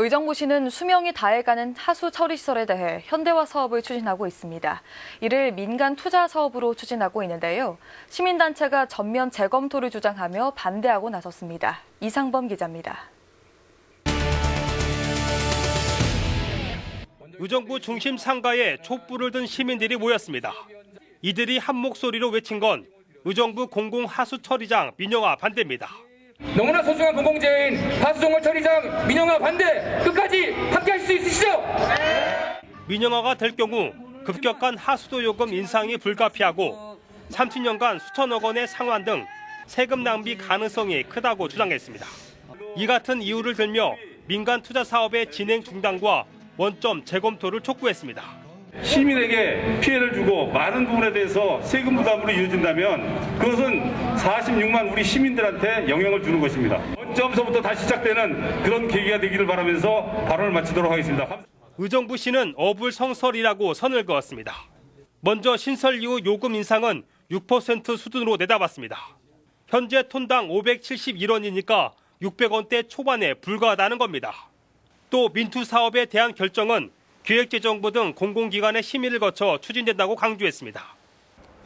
의정부시는 수명이 다해가는 하수 처리 시설에 대해 현대화 사업을 추진하고 있습니다. 이를 민간 투자 사업으로 추진하고 있는데요. 시민단체가 전면 재검토를 주장하며 반대하고 나섰습니다. 이상범 기자입니다. 의정부 중심 상가에 촛불을 든 시민들이 모였습니다. 이들이 한 목소리로 외친 건 의정부 공공 하수 처리장 민영화 반대입니다. 너무나 소중한 공공재인 하수종을 처리장 민영화 반대 끝까지 함께 할 수 있으시죠? 민영화가 될 경우 급격한 하수도 요금 인상이 불가피하고 30년간 수천억 원의 상환 등 세금 낭비 가능성이 크다고 주장했습니다. 이 같은 이유를 들며 민간 투자 사업의 진행 중단과 원점 재검토를 촉구했습니다. 시민에게 피해를 주고 많은 부분에 대해서 세금 부담으로 이어진다면 그것은 46만 우리 시민들한테 영향을 주는 것입니다. 원점서부터 다시 시작되는 그런 계기가 되기를 바라면서 발언을 마치도록 하겠습니다. 의정부시는 어불성설이라고 선을 그었습니다. 먼저 신설 이후 요금 인상은 6% 수준으로 내다봤습니다. 현재 톤당 571원이니까 600원대 초반에 불과하다는 겁니다. 또 민투 사업에 대한 결정은 기획재정부 등 공공기관의 심의를 거쳐 추진된다고 강조했습니다.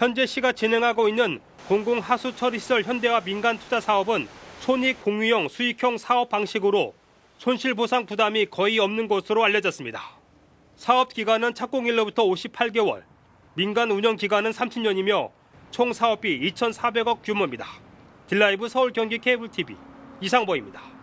현재 시가 진행하고 있는 공공하수처리시설 현대화 민간 투자 사업은 손익 공유형 수익형 사업 방식으로 손실보상 부담이 거의 없는 것으로 알려졌습니다. 사업 기간은 착공일로부터 58개월, 민간 운영 기간은 30년이며 총 사업비 2,400억 규모입니다. 딜라이브 서울 경기 케이블 TV 이상보입니다.